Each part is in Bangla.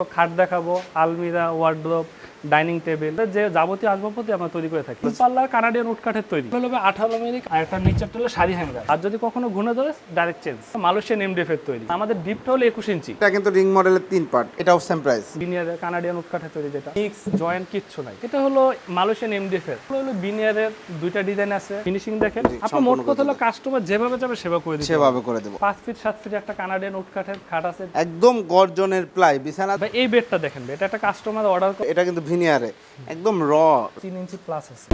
খাট দেখাবো আলমিরা ওয়ার্ড্রোব ডাইনিং টেবিল যে যাবতীয় আসবাবপত্র আমরা তৈরি করে থাকি। পাল্লার কানাডিয়ান উড কাঠের তৈরি হলো আঠারো মিনিট আর একটা নিচেরটা হলো শাড়ি হ্যাঙ্গার। আর যদি কখনো ঘুরে ধরে ডাইরেক্ট চেঞ্জ মালয়েশিয়ান এমডিএফ এর তৈরি। আমাদের ডিপটা হলো একুশ ইঞ্চি। এটা কিন্তু রিং মডেলের তিন পার্ট এটাও সেম প্রাইস বিনিয়ারের কানাডিয়ান উড কাঠের তৈরি যেটা। মিক্স জয়েন্ট কিচ্ছু নাই। এটা হলো মালয়েশিয়ান এমডিএফ এর। হলো বিনিয়ারের দুইটা ডিজাইন আছে। ফিনিশিং দেখেন। আপনার মোট কথা হলো কাস্টমার যেভাবে যাবে সেবা করে দিচ্ছে সেভাবে করে দেবো। পাঁচ ফিট সাত ফিট একটা কানাডিয়ান উড কাঠের খাট আছে। একদম গর্জনের প্লাই বিছানা ভাই এই বেডটা দেখেন। এটা একটা কাস্টমার অর্ডার এটা কিন্তু ভিনিয়ারে একদম র তিন ইঞ্চি প্লাস আছে।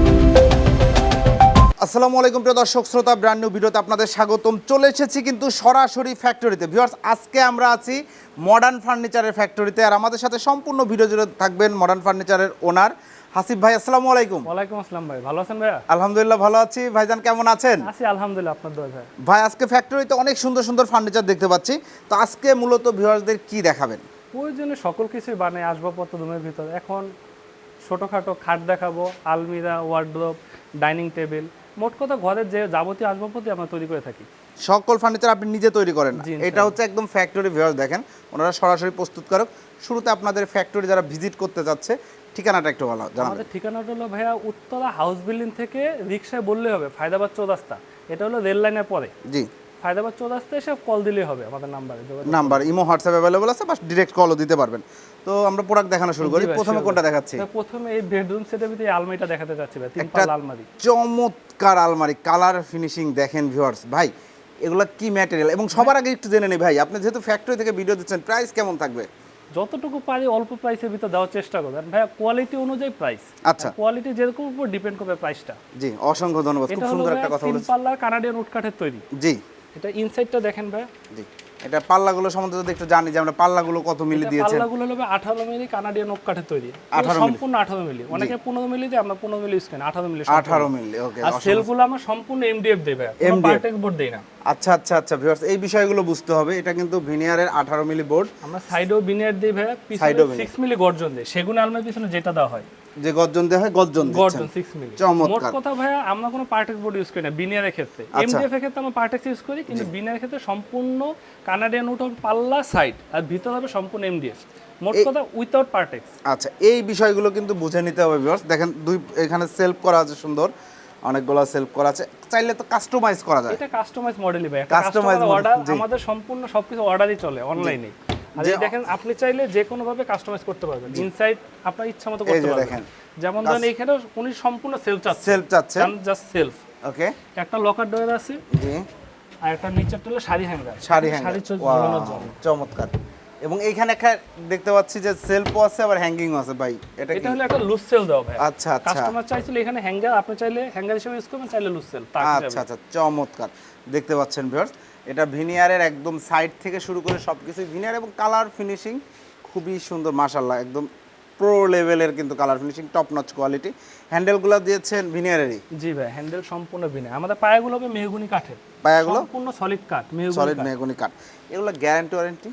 আসসালামু আলাইকুম প্রিয় দর্শক শ্রোতা ব্র্যান্ড নিউ ভিডিওতে আপনাদের স্বাগতম। চলে এসেছি কিন্তু সরাসরি ফ্যাক্টরিতে ভিউয়ার্স আজকে আমরা আছি মডার্ন ফার্নিচারের ফ্যাক্টরিতে আর আমাদের সাথে সম্পূর্ণ ভিডিও জুড়ে থাকবেন মডার্ন ফার্নিচারের ওনার হাসিফ ভাই। আসসালামু আলাইকুম। ওয়ালাইকুম আসসালাম ভাই। ভালো আছেন ভাই আলহামদুলিল্লাহ ভালো আছি। ভাইজান কেমন আছেন? আছি আলহামদুলিল্লাহ আপনার দোয়া ভাই। ভাই আজকে ফ্যাক্টরিতে অনেক সুন্দর সুন্দর ফার্নিচার দেখতে পাচ্ছি। তো আজকে মূলত ভিউয়ার্সদের কি দেখাবেন? প্রয়োজনে সকল কিছুই বানাই আসবাবপত্র রুমের ভিতরে। এখন ছোটোখাটো খাট দেখাবো আলমিরা ওয়ার্ড্রোব ডাইনিং টেবিল মোট কথা ঘরের যে যাবতীয় আসবাবপত্র আমরা তৈরি করে থাকি। সকল ফার্নিচার আপনি নিজে তৈরি করেন এটা হচ্ছে একদম ফ্যাক্টরি ভিউয়ার্স দেখেন ওনারা সরাসরি প্রস্তুতকারক শুরুতে আপনাদের ফ্যাক্টরি যারা ভিজিট করতে যাচ্ছে ঠিকানাটা একটু ভালো জানাবেন। আমাদের ঠিকানাটা হলো ভাইয়া উত্তরা হাউস বিল্ডিং থেকে রিক্সায় বললে হবে ফায়দাবাদ চৌরাস্তা। এটা হলো রেল লাইনের পরে। জি। ফায়দাবাদ চৌরাস্তা এসে কল দিলেই হবে আমাদের নাম্বারে নাম্বার ইমো হোয়াটসঅ্যাপ অ্যাভেলেবল আছে বা ডিরেক্ট কলও দিতে পারবেন। তো আমরা প্রোডাক্ট দেখানো শুরু করি। প্রথমে কোনটা দেখাচ্ছি? প্রথমে এই বেডরুম সেটের ভিতরে আলমারিটা দেখাতে যাচ্ছি ভাই তিন পাল্লা আলমারি। চমৎকার আলমারি কালার ফিনিশিং দেখেন ভিউয়ার্স ভাই এগুলা কি ম্যাটেরিয়াল এবং সবার আগে একটু জেনে নেই ভাই আপনি যেহেতু ফ্যাক্টরি থেকে ভিডিও দিচ্ছেন প্রাইস কেমন থাকবে? যতটুকু পারি অল্প প্রাইসের ভিতর দেওয়ার চেষ্টা করবেন ভাইয়া কোয়ালিটি অনুযায়ী প্রাইস আচ্ছা। কোয়ালিটি যেরকম উপর ডিপেন্ড করবে প্রাইসটা জি অসংখ্য ধন্যবাদ। খুব সুন্দর একটা কথা বলেছেন। পাল্লার কানাডিয়ান উড কাঠের তৈরি। জি। এটা ইনসাইডটা দেখেন ভাই। এটা পাল্লাগুলো সম্বন্ধে যদি একটু জানি যে আমরা পাল্লাগুলো কত মিলি পাল্লাগুলো হলো আঠারো মিলি কানাডিয়ান ওক কাঠের তৈরি। 18। সম্পূর্ণ আঠারো মিলি। অনেকে পনেরো মিলি দেয় আমরা পনেরো মিলি ইউজ করি আঠারো মিলি আঠারো মিলি ওকে আর সেলগুলো আমরা সম্পূর্ণ এমডিএফ দেবে MDF পার্টেক বোর্ড দেই না। আচ্ছা আচ্ছা আচ্ছা ভিউয়ার্স এই বিষয়গুলো বুঝতে হবে। এটা কিন্তু ভিনিয়ারের আঠারো মিলি বোর্ড আমরা সাইডেও বিনিয়ার দিই ভাইয়া পিছনে Side-এও veneer। সিক্স মিলি গর্জন দেয় সেগুন আলমার পিছনে যেটা দেওয়া হয়। যে গর্জন দেওয়া হয় গর্জন গর্জন সিক্স মিলি চমৎকার। মোট কথা ভাইয়া আমরা কোনো পার্টেক্স বোর্ড ইউজ করি না বিনিয়ারের ক্ষেত্রে। আচ্ছা। এমডিএফ এর ক্ষেত্রে আমরা পার্টেক্স ইউজ করি কিন্তু বিনিয়ারের ক্ষেত্রে সম্পূর্ণ কানাডিয়ান উঠ পাল্লা সাইড আর ভিতর হবে সম্পূর্ণ এমডিএফ মোট কথা উইথাউট পার্টেক্স আচ্ছা এই বিষয়গুলো কিন্তু বুঝে নিতে হবে ভিউয়ার্স দেখেন দুই এখানে সেলফ করা আছে সুন্দর। অনেকগুলো সেলফ করা আছে। চাইলে তো কাস্টমাইজ করা যায়। এটা কাস্টমাইজ মডেলই ভাই কাস্টমাইজ অর্ডার আমাদের সম্পূর্ণ সবকিছু অর্ডারই চলে অনলাইনে আর দেখেন আপনি চাইলে যে কোনো ভাবে কাস্টমাইজ করতে পারবেন। ইনসাইড আপনার ইচ্ছা মতো করতে পারবেন। যেমন ধরেন এখানে উনি সম্পূর্ণ সেলফ চাচ্ছে। সেলফ চাচ্ছে। জাস্ট সেলফ ওকে একটা লকার ডোর আছে আর একটা নিচেরটা হলো শাড়ি হ্যাঙ্গার শাড়ি হ্যাঙ্গার চমৎকার। এবং এইখানে একটা দেখতে পাচ্ছি যে সেলফও আছে আবার হ্যাঙ্গিংও আছে ভাই। এটা এটা হলো একটা লুজ সেল দেওয়া ভাই। আচ্ছা আচ্ছা। কাস্টমার চাইছিল এখানে হ্যাঙ্গার আপনি চাইলে হ্যাঙ্গার হিসেবে ইউজ করবেন চাইলে লুজ সেল আচ্ছা আচ্ছা চমৎকার। দেখতে পাচ্ছেন ভিউয়ার্স এটা ভিনিয়ারের একদম সাইড থেকে শুরু করে সব কিছুই ভিনিয়ার এবং কালার ফিনিশিং খুবই সুন্দর মাসাল্লাহ একদম প্রো লেভেলের কিন্তু colour finishing top notch quality হ্যান্ডেলগুলো দিয়েছেন ভিনিয়ারেরই জি ভাই হ্যান্ডেল সম্পূর্ণ ভিনে আমাদের পায়াগুলো হবে মেহগুনি কাঠের। পায়াগুলো? সম্পূর্ণ সলিড কাঠ মেহগুনি সলিড মেহগুনি কাঠ। এগুলো গ্যারান্টি ওয়ারেন্টি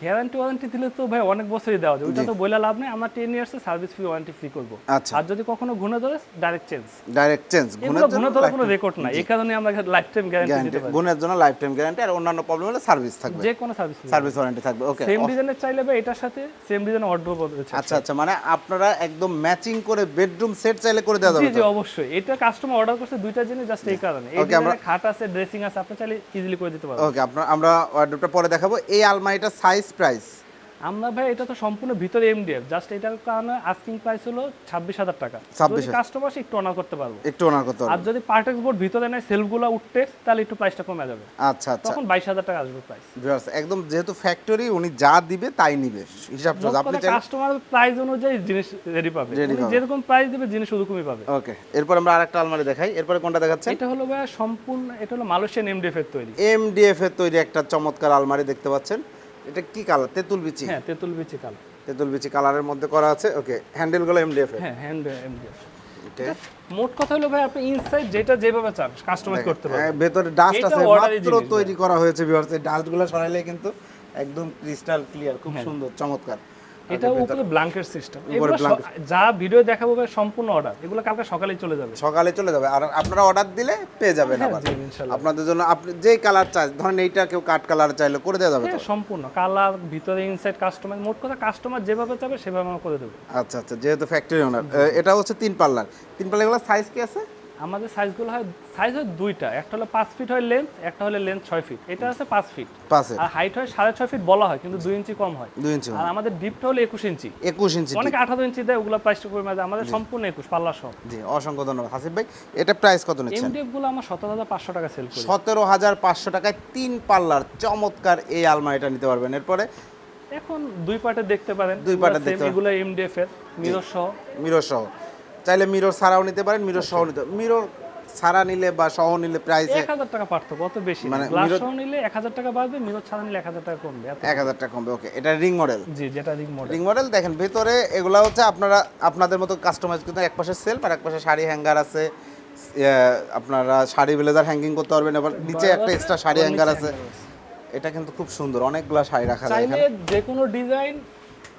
গ্যারান্টি ওয়ারেন্টি দিলে তো ভাই অনেক বছরই দেওয়া যায়। ওইটা তো বলে লাভ নেই আমরা ten years service free warranty free করব। আচ্ছা। আর যদি কখনো ঘুরে ধরে ডাইরেক্ট চেঞ্জ ডাইরেক্ট চেঞ্জ এগুলো ঘুরে ধরে কোনো রেকর্ড নাই। এই কারণে আমরা লাইফ টাইম গ্যারান্টি দিতে পারি। গুণের জন্য লাইফ টাইম গ্যারান্টি আর অন্যান্য প্রবলেম হলে সার্ভিস থাকবে। যে কোনো সার্ভিস সার্ভিস ওয়ারেন্টি থাকবে ওকে সেম ডিজাইনের চাইলে ভাই এটার সাথে সেম ডিজাইনের অর্ডার রয়েছে আচ্ছা আচ্ছা মানে আপনারা একদম ম্যাচিং করে বেডরুম সেট চাইলে করে দেওয়া যাবে জি তো? অবশ্যই। এটা কাস্টমার অর্ডার করছে দুইটা জিনিস জাস্ট এই কারণে। এই ডিজাইনের খাট আছে ড্রেসিং আছে আপনি চাইলে ইজিলি করে দিতে পারবেন। ওকে আপনার আমরা ওয়ার্ডরোবটা পরে দেখাবো। এই আলমারিটার সাইজ প্রাইস আমরা ভাই এটা তো সম্পূর্ণ ভিতরে এমডিএফ জাস্ট এটার কারণে আস্কিং প্রাইস হলো ছাব্বিশ হাজার টাকা। 26,000 যদি কাস্টমার একটু অনার করতে পারব। একটু ওনার করতে আর যদি পার্টেক্স বোর্ড ভিতরে নেয় সেলফগুলো উঠতে তাহলে একটু প্রাইসটা কমে যাবে। আচ্ছা আচ্ছা। তখন বাইশ হাজার টাকা আসবে প্রাইস ভিউয়ার্স একদম যেহেতু ফ্যাক্টরি উনি যা দিবে তাই নিবে। হিসাব সহজ। আপনি কাস্টমার প্রাইস অনুযায়ী জিনিস রেডি পাবে। যেরকম প্রাইস দিবে জিনিস ওরকমই পাবে। ওকে এরপর আমরা আরেকটা আলমারি দেখাই। এরপরে কোনটা দেখাচ্ছেন? এটা হলো ভাই সম্পূর্ণ এটা হলো মালয়েশিয়ান এমডিএফ এর তৈরি। এমডিএফ এর তৈরি একটা চমৎকার আলমারি দেখতে পাচ্ছেন। এটা কি কালার? তেঁতুল বিচি? হ্যাঁ তেঁতুল বিচি কালার। তেঁতুল বিচি কালারের মধ্যে করা আছে? ওকে হ্যান্ডেলগুলো এমডিএফ হ্যাঁ হ্যান্ডেল এমডিএফ মোট কথা হলো ভাই আপনি ইনসাইড যেটা যেভাবে চান কাস্টমাইজ করতে পারবেন। হ্যাঁ, ভেতরে ডাস্ট আছে মাত্র তৈরি করা হয়েছে ভিউয়ার্স এই ডাস্টগুলো সরাইলে কিন্তু একদম ক্রিস্টাল ক্লিয়ার খুব হ্যাঁ। সুন্দর চমৎকার। এটা উপরে ব্ল্যাঙ্কেট সিস্টেম এগুলো যা ভিডিও দেখাবো ভাই সম্পূর্ণ অর্ডার এগুলো কালকে সকালেই চলে যাবে। সকালে চলে যাবে। আর আপনারা অর্ডার দিলে পেয়ে যাবেন হ্যাঁ, আবার। আপনাদের জন্য আপনি যেই কালার চাই ধরেন এইটা কেউ কাট কালার চাইলে করে দেওয়া যাবে তো? হ্যাঁ, সম্পূর্ণ। কালার ভিতরে ইনসাইড কাস্টমার মোট কথা কাস্টমার যেভাবে চাবে সেভাবে আমরা করে দেবো। আচ্ছা আচ্ছা যেহেতু ফ্যাক্টরি ওনার এটা হচ্ছে তিন পাল্লার তিন পাল্লা এগুলো সাইজ কি আছে? আমাদের সাইজগুলো হয় সাইজ হয় দুইটা। একটা হলো পাঁচ ফিট হয় লেন্থ একটা হলে লেন্থ ছয় ফিট এটা আছে পাঁচ ফিট আর হাইট হয় সাড়ে ছয় ফিট বলা হয় কিন্তু দুই ইঞ্চি কম হয়। দুই ইঞ্চি আর আমাদের ডিপটা হলো একুশ ইঞ্চি একুশ ইঞ্চি অনেকে আঠারো ইঞ্চি দেয় ওগুলো প্রাইসটা কমে যায়। আমাদের সম্পূর্ণ একুশ পাল্লা সহ। জি অসংখ্য ধন্যবাদ। হাসিফ ভাই এটা প্রাইস কত নিচ্ছেন? এমডিএফগুলো আমার সতেরো হাজার পাঁচশো টাকা সেল করি। সতেরো হাজার পাঁচশো টাকায় তিন পাল্লার চমৎকার এই আলমারিটা নিতে পারবেন। এরপরে? এখন দুই পার্টে দেখতে পারেন। দুই পার্টে দেখতে পারেন। এগুলো এমডিএফ এর মিরর সহ। মিরর সহ। চাইলে মিরর ছাড়াও নিতে পারেন মিরর সহ নিতে মিরর ছাড়া নিলে বা সহ নিলে প্রাইসে এক হাজার টাকা পার্থক্য অত বেশি মানে গ্লাস সহ নিলে এক হাজার টাকা বাড়বে মিরর ছাড়া নিলে এক হাজার টাকা কমবে এত- এক হাজার টাকা কমবে ওকে এটা রিং মডেল জি যেটা রিং মডেল রিং মডেল দেখেন ভেতরে এগুলা হচ্ছে আপনারা আপনাদের মতো কাস্টমাইজ কিন্তু এক পাশে সেলফ আর এক পাশে শাড়ি হ্যাঙ্গার আছে। ইয়ে, আপনারা শাড়ি ব্লেজার হ্যাঙ্গিং করতে পারবেন এবার নিচে একটা এক্সট্রা শাড়ি হ্যাঙ্গার আছে। এটা কিন্তু খুব সুন্দর অনেকগুলা শাড়ি রাখা যায় চাইলে যে কোনো ডিজাইন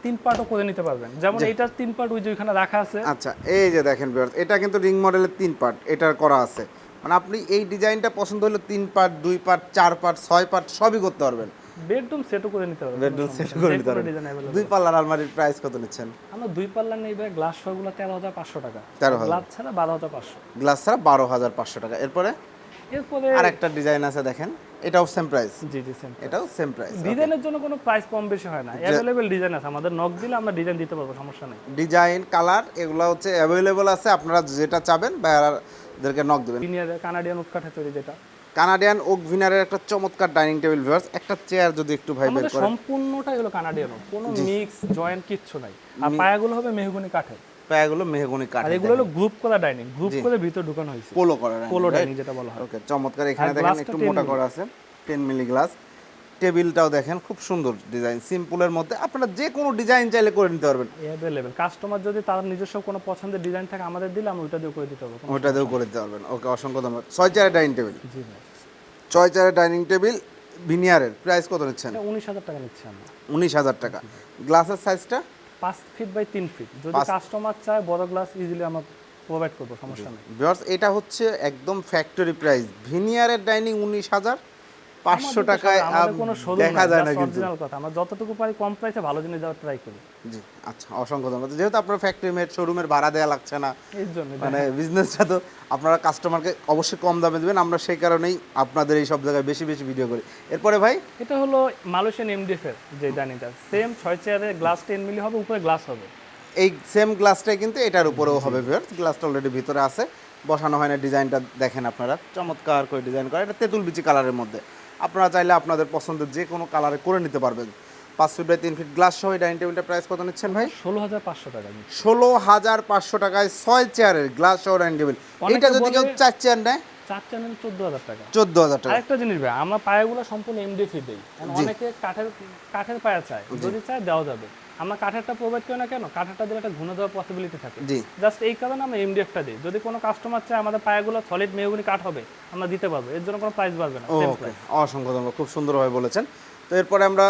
তিন পার্টও করে নিতে পারবেন। যেমন এইটার তিন পার্ট ওই যে ওইখানে রাখা আছে। আচ্ছা এই যে দেখেন এটা কিন্তু রিং মডেলের তিন পার্ট এটার করা আছে। মানে আপনি এই ডিজাইনটা পছন্দ হলে তিন পার্ট দুই পার্ট চার পার্ট ছয় পার্ট সবই করতে পারবেন। বেডরুম সেটও করে নিতে পারবেন বেডরুম সেট করে নিতে পারবেন। দুই পাল্লার আলমারির প্রাইস কত নিচ্ছেন? আমরা দুই পাল্লার নেই ভাই গ্লাস সহগুলো তেরো হাজার পাঁচশো টাকা। 13,000 গ্লাস ছাড়া বারো হাজার পাঁচশো। গ্লাস ছাড়া বারো হাজার পাঁচশো টাকা। এরপরে? এরপরে আর ডিজাইন আছে দেখেন এটাও সেম প্রাইস জি জি সেম এটাও সেম প্রাইস ডিজাইনের জন্য কোনো প্রাইস কম বেশি হয় না। अवेलेबल ডিজাইন আছে। আমাদের নক দিলে আমরা ডিজাইন দিতে পারব সমস্যা নাই। ডিজাইন কালার এগুলো হচ্ছে অ্যাভেলেবল আছে। আপনারা যেটা চাবেন ভাইয়ারদেরকে নক দিবেন। কানাডিয়ান উৎকাঠে তৈরি যেটা। কানাডিয়ান ওক ভিনারের একটা চমৎকার ডাইনিং টেবিল ভিউয়ার্স। একটা চেয়ার যদি একটু ভাই বের করেন সম্পূর্ণটাই হলো কানাডিয়ান কোনো মিক্স জয়েন্ট কিচ্ছু নাই। আর পায়াগুলো হবে মেহগুনি কাঠের। পায়াগুলো মেহগনি কাঠ আর এগুলো হলো গ্রুপ করা ডাইনিং। গ্রুপ করে ভিতর ঢুকানো হয়েছে। পোলো করা পোলো ডাইনিং যেটা বলা হয়। ওকে চমৎকার। এখানে দেখেন একটু মোটা। করা আছে। 10 মিলি গ্লাস টেবিলটাও দেখেন খুব সুন্দর ডিজাইন সিম্পলের মধ্যে। আপনারা যে কোনো ডিজাইন চাইলে করে নিতে পারবেন। অ্যাভেলেবেল কাস্টমার যদি তার নিজস্ব কোনো পছন্দের ডিজাইন থাকে আমাদের দিলে আমরা ওইটা দিয়ে করে দিতে পারব ওইটা দিয়েও করে দিতে পারবেন। ওকে অসংখ্য ধন্যবাদ। ছয় চেয়ারের ডাইনিং টেবিল। জি ভাই। ছয় চেয়ারের ডাইনিং টেবিল ভিনিয়ারের। প্রাইস কত নিচ্ছেন? উনিশ হাজার টাকা নিচ্ছি আমরা। উনিশ হাজার টাকা। গ্লাসের সাইজটা? পাঁচ ফিট বাই তিন ফিট। যদি কাস্টমার চায় বড় গ্লাস ইজিলি আমরা প্রোভাইড করব সমস্যা নেই। ভিউয়ার্স এটা হচ্ছে একদম ফ্যাক্টরি প্রাইস ভিনিয়ারের ডাইনিং উনিশ হাজার পাঁচশো টাকায় কোনো দেখা যায় না কিন্তু। কথা। আমরা যতটুকু পারি কম প্রাইসে ভালো জিনিস দেওয়ার ট্রাই করি। জি আচ্ছা অসংখ্য ধন্যবাদ। যেহেতু আপনার ফ্যাক্টরি মেড শোরুমের ভাড়া দেওয়া লাগছে না এর জন্য মানে বিজনেসটা তো আপনারা কাস্টমারকে অবশ্যই কম দামে দেবেন। আমরা সেই কারণেই আপনাদের এই সব জায়গায় বেশি বেশি ভিডিও করি। এরপরে ভাই? এটা হলো মালয়েশিয়ান এমডিএফ এর যে ডাইনিংটা সেম ছয় চেয়ারে গ্লাস টেন মিলি হবে উপরে গ্লাস হবে। এই সেম গ্লাসটাই কিন্তু এটার উপরেও হবে ভিউয়ার্স গ্লাসটা অলরেডি ভিতরে আছে। বসানো হয় না ডিজাইনটা দেখেন আপনারা। চমৎকার করে ডিজাইন করা। এটা তেঁতুল বিচি কালারের মধ্যে। আপনারা চাইলে আপনাদের পছন্দের যে কোনো কালারে করে নিতে পারবেন। পাঁচ ফিট বাই তিন ফিট গ্লাস সহ ডাইনিং টেবিলটা প্রাইস কত নিচ্ছেন ভাই? ষোলো হাজার পাঁচশো টাকা ষোলো হাজার পাঁচশো টাকায় ছয় চেয়ারের গ্লাস সহ ডাইনিং টেবিল এটা যদি কেউ চার চেয়ার নেয়? চার চ্যানেল চোদ্দ হাজার টাকা। চোদ্দ হাজার টাকা। একটা জিনিস ভাই আমরা পায়াগুলো সম্পূর্ণ এমডিএফ দেই। অনেকে কাঠের কাঠের পায়ে চায়। যদি চায় দেওয়া যাবে। আমরা কাঠেরটা প্রোভাইড করি না কেন? কাঠেরটা দিলে একটা ঘুনে দেওয়ার পসিবিলিটি থাকে জাস্ট এই কারণে আমরা এমডিএফটা দিই। যদি কোনো কাস্টমার চায় আমাদের পায়াগুলো সলিড মেহগুনি কাঠ হবে আমরা দিতে পারব। এর জন্য কোনো প্রাইস বাড়বে না। অসংখ্য ধন্যবাদ। খুব সুন্দরভাবে বলেছেন। তো এরপরে আমরা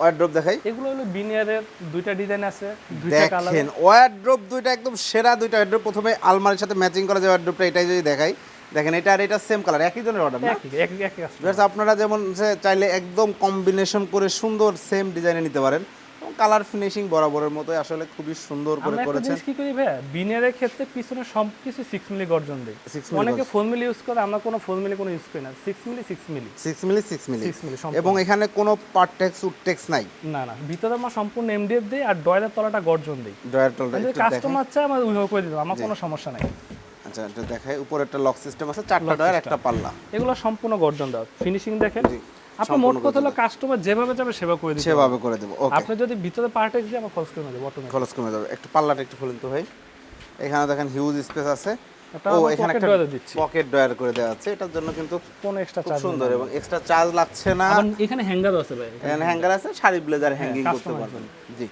ওয়ার্ড্রপ দেখাই। এগুলো হলো বিনিয়ারের দুইটা ডিজাইন আছে দুইটা কালার দেখেন ওয়ার্ড্রপ দুইটা একদম সেরা দুইটা ওয়ার্ড্রপ প্রথমে আলমারির সাথে ম্যাচিং করা যে ওয়ার্ড্রপটা এটাই যদি দেখাই। দেখেন এটা আর এটা সেম কালার একই জনের অর্ডার না? আপনারা যেমন চাইলে একদম কম্বিনেশন করে সুন্দর সেম ডিজাইনে নিতে পারেন। কালার ফিনিশিং বরাবরের মতোই আসলে খুবই সুন্দর করে আমরা করেছেন। জিনিস কি করি ভাইয়া? বিনিয়ারের ক্ষেত্রে পিছনে সব কিছু সিক্স মিলি গর্জন দেয়। অনেকে ফোর মিলি ইউজ করে আমরা কোনো ফোর মিলি কোনো ইউজ করি না। Six milli six milli six milli six milli six milli এবং এখানে কোনো পার্টেক্স উডটেক্স নাই। না না। ভিতরে আমরা সম্পূর্ণ এমডিএফ দেই আর ডয়ের তলাটা গর্জন দিই। টলটা যদি একটু কাস্টমার চায় আমরা ওইভাবে করে দিতে আমার কোনো সমস্যা নাই। আচ্ছা এটা দেখাই। উপরে একটা লক সিস্টেম আছে চারটা ডয়ার একটা পাল্লা। এগুলো সম্পূর্ণ গর্জন দেওয়া। ফিনিশিং দেখেন। জি, আপনার মোট কথা হলো কাস্টমার যেভাবে যাবে সেভাবে করে দিবেন সেভাবে করে দেব ওকে আপনি যদি ভিতরে পার্টে দিয়ে আমার খরচ কমে যাবে অটোমেটিক খরচ কমে যাবে একটু পাল্লাটা একটু খুলুন তো ভাই। এখানে দেখেন হিউজ স্পেস আছে। ও এখানে একটা। পকেট ড্রয়ার করে দেওয়া আছে। এটার জন্য কিন্তু কোন এক্সট্রা চার্জ সুন্দর এবং এক্সট্রা চার্জ লাগছে না। এখানে হ্যাঙ্গার আছে ভাই। এখানে হ্যাঙ্গার আছে। শাড়ি ব্লেজার হ্যাঙ্গিং করতে পারবেন। জি।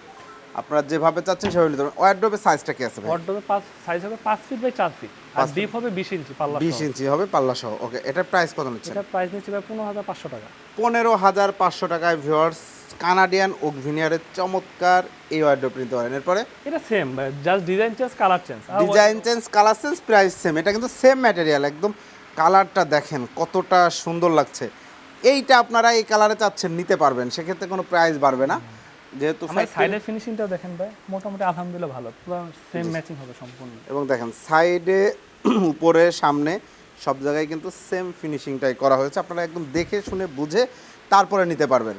আপনারা যেভাবে চাচ্ছেন সেভাবে নিতে পারবেন ওয়ার্ড্রোবের সাইজটা কি আছে ভাই? পাঁচ সাইজ হবে পাঁচ ফিট বাই চার ফিট আর ডিপ হবে বিশ ইঞ্চি পাল্লা বিশ ইঞ্চি হবে পাল্লা সহ ওকে এটার প্রাইস কত নিচ্ছেন? এটার প্রাইস নিচ্ছে ভাই পনেরো হাজার পাঁচশো টাকা। পনেরো হাজার পাঁচশো টাকায় ভিউয়ার্স কানাডিয়ান ওক ভিনিয়ারের চমৎকার এই ওয়ার্ড্রোপ নিতে পারেন। এরপরে? এটা same just design change colour change design change colour change price same এটা কিন্তু সেম ম্যাটেরিয়াল একদম কালারটা দেখেন কতটা সুন্দর লাগছে। এইটা আপনারা এই কালারে চাচ্ছেন নিতে পারবেন। সেক্ষেত্রে কোনো প্রাইস বাড়বে না। যেহেতু সাইডের ফিনিশিংটা দেখেন ভাই মোটামুটি আলহামদুলিল্লাহ ভালো। পুরো সেম ম্যাচিং হবে সম্পূর্ণ। এবং দেখেন সাইডে উপরে সামনে সব জায়গায় কিন্তু সেম ফিনিশিংটাই করা হয়েছে। আপনারা একদম দেখে শুনে বুঝে তারপরে নিতে পারবেন।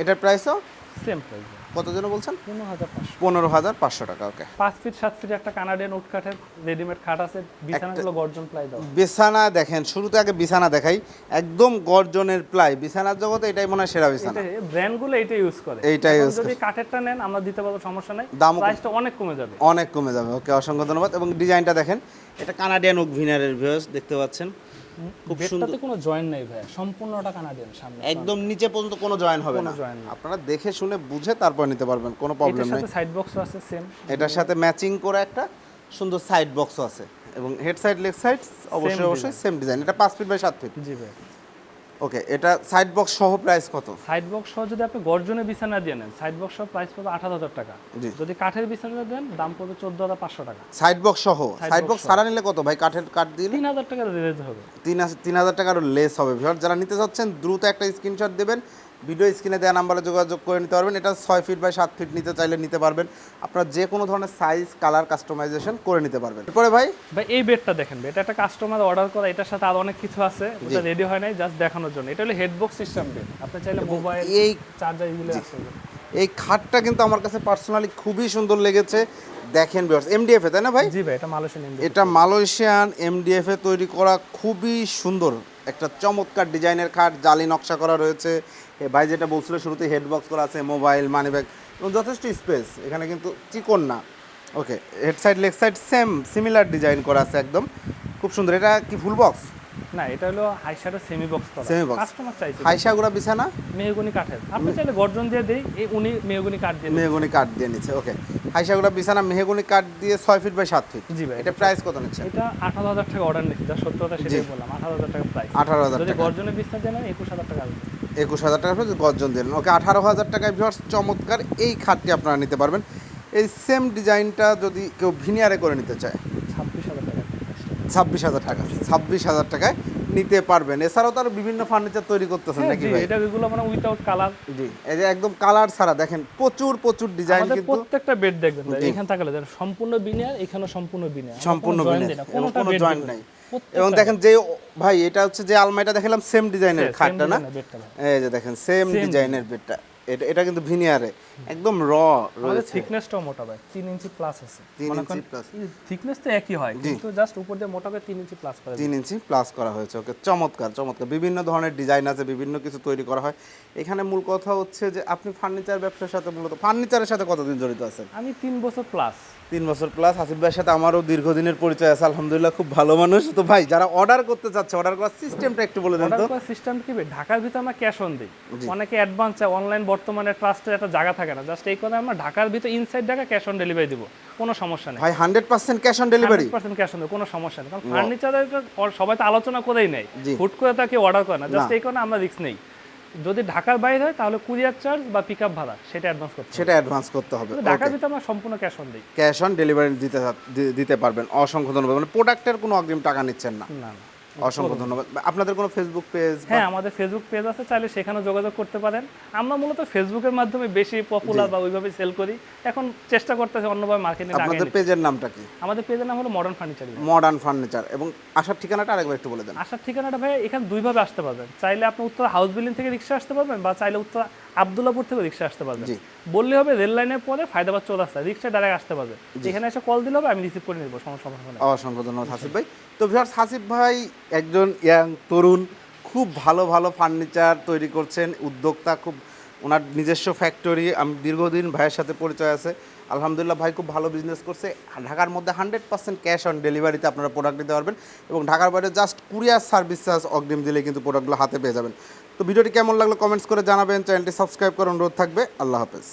এটার প্রাইসও সেম প্রাইস কত জন বলছেন? পনেরো হাজার পাঁচশো। পনেরো হাজার পাঁচশো টাকা ওকে। পাঁচ ফিট সাত ফিট একটা কানাডিয়ান উড কাঠের রেডিমেড খাট আছে। বিছানাগুলো গর্জন প্লাই দাও বিছানা দেখেন শুরুতে আগে বিছানা দেখাই। একদম গর্জনের প্লাই। বিছানার জগতে এটাই মনে হয় সেরা বিছানা। এটা ব্র্যান্ডগুলো এইটা ইউজ করে। এইটাই এখন use যদি কাঠেরটা নেন আমরা দিতে পারব সমস্যা নেই। কম। প্রাইসটা অনেক কমে যাবে। অনেক কমে যাবে ওকে অসংখ্য ধন্যবাদ। এবং ডিজাইনটা দেখেন এটা কানাডিয়ান ওক ভিনারের ভিউস দেখতে পাচ্ছেন। খুব সুন্দর। কোনো জয়েন্ট নেই ভাই সম্পূর্ণটা কানাডিয়ান সামনে একদম নিচে পর্যন্ত কোনো জয়েন হবে না। আপনারা দেখে শুনে বুঝে তারপর নিতে পারবেন কোনো প্রবলেম নেই। সাথে সাইড বক্স আছে সেম এটার সাথে ম্যাচিং করে একটা সুন্দর সাইড বক্সও আছে। এবং হেড সাইড লেগ সাইড অবশ্যই অবশ্যই সেম ডিজাইন এটা পাঁচ ফিট বাই সাত ফিট জি ভাই ওকে এটা সাইড বক্স সহ প্রাইস কত? সাইড বক্স সহ যদি আপনি গর্জনের বিছানা দিয়ে নেন সাইড বক্স সহ প্রাইস পড়বে আঠাশ হাজার টাকা। যদি কাঠের বিছানা দেন দাম পড়বে চোদ্দ হাজার পাঁচশো টাকা। সাইড বক্স সহ? সাইড বক্স সারা নিলে কত ভাই? কাঠের কাঠ দিলে তিন হাজার টাকা লেস হবে। তিন হাজার তিন হাজার টাকার লেস হবে। যারা নিতে চাচ্ছেন দ্রুত একটা স্ক্রিনশট দেবেন। ভিডিও স্ক্রিনে দেওয়া নাম্বারে যোগাযোগ করে নিতে পারবেন। এটা ছয় ফিট বাই সাত ফিট নিতে চাইলে নিতে পারবেন। আপনার যে কোনো ধরনের সাইজ কালার কাস্টমাইজেশন করে নিতে পারবেন। এরপরে ভাই? ভাই এই বেডটা দেখেন এটা একটা কাস্টমার অর্ডার করা এটার সাথে আরও অনেক কিছু আছে ওটা রেডি হয় নাই জাস্ট দেখানোর জন্য। এটা হলো হেডবক্স সিস্টেম বেড আপনি চাইলে মোবাইল এই চার্জার এগুলো আছে। এই খাটটা কিন্তু আমার কাছে পার্সোনালি খুবই সুন্দর লেগেছে। দেখেন ভিউয়ার্স এমডিএফ এ তাই না ভাই? জি ভাই এটা মালয়েশিয়ান এটা মালয়েশিয়ান এমডিএফ এ তৈরি করা খুবই সুন্দর একটা চমৎকার ডিজাইনের খাট জালি নকশা করা রয়েছে। ভাই যেটা বলছিল শুরুতে হেডবক্স করা আছে মোবাইল মানি ব্যাগ এবং যথেষ্ট স্পেস এখানে কিন্তু চিকন না। Okay head side leg side same similar design করা আছে একদম। খুব সুন্দর। এটা কি ফুল বক্স না এটা হলো হাই শার্টের সেমি বক্স করা। Semi box। কাস্টমার চাইছে। হাইসাগুড়া বিছানা? মেহগুনি কাঠের। আপনি চাইলে গর্জন দিয়ে দেই এই উনি মেহগুনি কাঠ দিয়ে। মেহগুনি কাঠ দিয়ে নিচ্ছে ওকে হাইসাগুড়া বিছানা মেহগুনি কাঠ দিয়ে ছয় ফিট বাই সাত ফিট জি ভাই এটা প্রাইস কত নিচ্ছে? এটা আঠারো হাজার টাকা অর্ডার নিচ্ছি। যা সত্য কথা সেটাই বললাম আঠারো হাজার টাকা প্রাইস আঠারো হাজার যদি গর্জনের বিস্তার দেন একুশ হাজার টাকা আসবে। একুশ হাজার টাকা গর্জন দিলেন। ওকে আঠারো হাজার টাকায় ভিউয়ার্স চমৎকার। এই খাটটি আপনারা নিতে পারবেন। এই সেম ডিজাইনটা যদি কেউ ভিনিয়ারে করে নিতে চায় ছাব্বিশ হাজার টাকা ছাব্বিশ হাজার টাকা ছাব্বিশ হাজার টাকায় নিতে পারবেন। এছাড়াও তার বিভিন্ন ফার্নিচার তৈরি করতেছেন হ্যাঁ, নাকি ভাই? এটা এগুলো মানে উইথাউট কালার জি এই যে একদম কালার ছাড়া দেখেন প্রচুর প্রচুর ডিজাইন কিন্তু প্রত্যেকটা বেড দেখবেন এখানে তাকালে সম্পূর্ণ বিনিয়ার এখানে সম্পূর্ণ বিনিয়ার সম্পূর্ণ বিনিয়ার, কোনো দেখবেন। নাই। এবং দেখেন যে ভাই এটা হচ্ছে যে আলমারিটা দেখালাম সেম ডিজাইনের খাটটা না। এই যে দেখেন সেম ডিজাইনের বেডটা। এটা এটা কিন্তু ভিনিয়ারে একদম র রয়েছে। থিকনেসটাও মোটা ভাই। তিন ইঞ্চি প্লাস আছে। তিন ইঞ্চি plus। থিকনেস তো একই হয় কিন্তু জাস্ট উপর দিয়ে মোটা করে তিন ইঞ্চি প্লাস করে তিন ইঞ্চি প্লাস করা হয়েছে ওকে চমৎকার চমৎকার। বিভিন্ন ধরনের ডিজাইন আছে বিভিন্ন কিছু তৈরি করা হয়। এখানে মূল কথা হচ্ছে যে আপনি ফার্নিচার ব্যবসার সাথে মূলত ফার্নিচারের সাথে কতদিন জড়িত আছেন? আমি তিন বছর প্লাস তিন বছর প্লাস আসিফ ভাইয়ের সাথে আমারও দীর্ঘদিনের পরিচয় আছে আলহামদুলিল্লাহ খুব ভালো মানুষ। তো ভাই যারা অর্ডার করতে চাচ্ছে অর্ডার করার সিস্টেমটা একটু বলে দেন তো। সিস্টেম কি ঢাকার ভিতরে আমরা ক্যাশ অন দিই। অনেকে অ্যাডভান্স চায় অনলাইন বর্তমানে ট্রাস্টের একটা জায়গা থাকে না। জাস্ট এই কথা আমরা ঢাকার ভিতরে inside Dhaka cash on delivery দিব। কোনো সমস্যা নেই। ভাই hundred percent cash on delivery percent cash on কোনো সমস্যা নেই। কারণ ফার্নিচারের সবাই তো আলোচনা করেই নেই জি। হুট করে তাকে অর্ডার করে না। জাস্ট। এই কারণে আমরা রিস্ক নেই। যদি ঢাকার বাইরে হয় তাহলে কুরিয়ার চার্জ বা পিক আপ ভাড়া সেটা অ্যাডভান্স করতে হবে। সেটা অ্যাডভান্স করতে হবে। ঢাকার ভিতরে আমরা সম্পূর্ণ ক্যাশ অন দিই। ক্যাশ অন ডেলিভারি দিতে দিতে পারবেন। অসংখ্য ধন্যবাদ। মানে প্রোডাক্টের কোনো অগ্রিম টাকা নিচ্ছেন না না। অসংখ্য ধন্যবাদ। আপনাদের কোনো ফেসবুক পেজ হ্যাঁ আমাদের ফেসবুক পেজ আছে চাইলে সেখানে যোগাযোগ করতে পারেন। আমরা মূলত ফেসবুকের মাধ্যমে বেশি পপুলার বা ওইভাবে সেল করি। এখন চেষ্টা করতেছি অন্যভাবে মার্কেটিং আপনাদের পেজের নামটা কি? আমাদের পেজের নাম হলো মডার্ন ফার্নিচার মডার্ন ফার্নিচার এবং আসার ঠিকানাটা আরেকবার একটু বলে দেন। আসার ঠিকানাটা ভাই এখানে দুইভাবে আসতে পারবেন। চাইলে আপনি উত্তর হাউস বিল্ডিং থেকে রিক্সা আসতে পারবেন বা চাইলে উত্তর আবদুল্লাপুর থেকে রিক্সা আসতে পারবেন। বললে হবে রেল লাইনের পরে ফায়দাবাদ চৌরাস্তা রিক্সা ডাইরেক্ট আসতে পারবে। এখানে এসে কল দিলে হবে আমি রিসিভ করে নেব সমস্যা হবে অসংখ্য ধন্যবাদ হাসিফ ভাই। তো ভিউয়ার্স হাসিফ ভাই একজন ইয়াং তরুণ খুব ভালো ভালো ফার্নিচার তৈরি করছেন উদ্যোক্তা খুব ওনার নিজস্ব ফ্যাক্টরি আমি দীর্ঘদিন ভাইয়ের সাথে পরিচয় আছে। আলহামদুলিল্লাহ ভাই খুব ভালো বিজনেস করছে। ঢাকার মধ্যে হান্ড্রেড পার্সেন্ট ক্যাশ অন ডেলিভারিতে আপনারা প্রোডাক্ট নিতে পারবেন এবং ঢাকার বাইরে জাস্ট কুরিয়ার সার্ভিস চার্জ অগ্রিম দিলে কিন্তু প্রোডাক্টগুলো হাতে পেয়ে যাবেন। তো ভিডিওটি কেমন লাগল কমেন্টস করে জানাবেন চ্যানেলটি সাবস্ক্রাইব করে অনুরোধ থাকবে। আল্লাহ হাফেজ।